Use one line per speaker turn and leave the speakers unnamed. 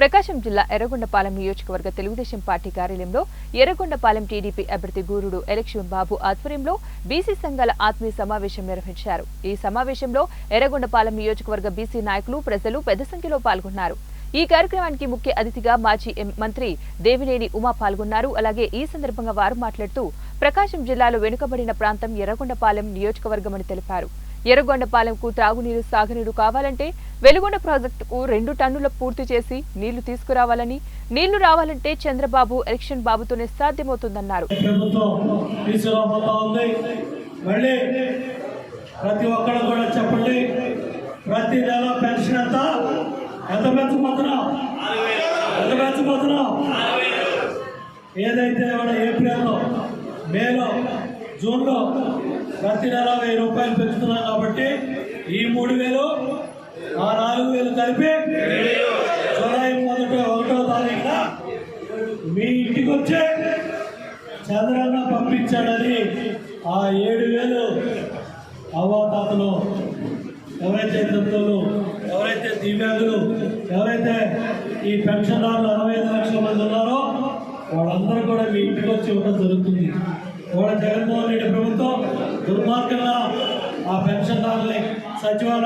ప్రకాశం జిల్లా ఎర్రగొండపాలెం నియోజకవర్గ తెలుగుదేశం పార్టీ కార్యాలయంలో ఎర్రగొండపాలెం టీడీపీ అభ్యర్థి గూరుడు ఎలక్షన్ బాబు ఆధ్వర్యంలో బీసీ సంఘాల ఆత్మీయ సమావేశం నిర్వహించారు. ఈ సమావేశంలో ఎర్రగొండపాలెం నియోజకవర్గ బీసీ నాయకులు ప్రజలు పెద్ద సంఖ్యలో పాల్గొన్నారు. ఈ కార్యక్రమానికి ముఖ్య అతిథిగా మాజీ మంత్రి దేవినేని ఉమా పాల్గొన్నారు. అలాగే ఈ సందర్భంగా వారు మాట్లాడుతూ ప్రకాశం జిల్లాలో వెనుకబడిన ప్రాంతం ఎర్రగొండపాలెం నియోజకవర్గమని తెలిపారు. ఎర్రగొండపాలెంకు త్రాగునీరు సాగునీరు కావాలంటే వెలుగొండ ప్రాజెక్టుకు రెండు టన్నుల పూర్తి చేసి నీళ్ళు తీసుకురావాలని నీళ్ళు రావాలంటే చంద్రబాబు ఎలక్షన్ బాబుతోనే సాధ్యమవుతుందన్నారు.
ప్రతి ఒక్కరు కూడా చెప్పండి. ప్రతి నెల పెన్షన్ ఎంత? ఎంత పెంచబోతున్నాం? ఎంత పెంచబోతున్నాం? ఏదైతే ఏప్రిల్లో మేలో జూన్లో ప్రతి నెల వెయ్యి రూపాయలు పెంచుతున్నాం కాబట్టి ఈ మూడు వేలు ఆ నాలుగు వేలు కలిపి జూలై మొదటి ఒకటో తారీఖున మీ ఇంటికి వచ్చే చంద్రన్న పంపించాడని ఆ ఏడు వేలు అవ్వాతాతలు ఎవరైతే దంతులు ఎవరైతే దివ్యాంగులు ఎవరైతే ఈ పెన్షన్దారులు అరవై ఐదు లక్షల మంది ఉన్నారో వాళ్ళందరూ కూడా మీ ఇంటికి వచ్చి ఇవ్వడం జరుగుతుంది. కూడా జగన్మోహన్ రెడ్డి ప్రభుత్వం దుర్మార్గంగా ఆ పెన్షన్దారుల్ని సచివాలయం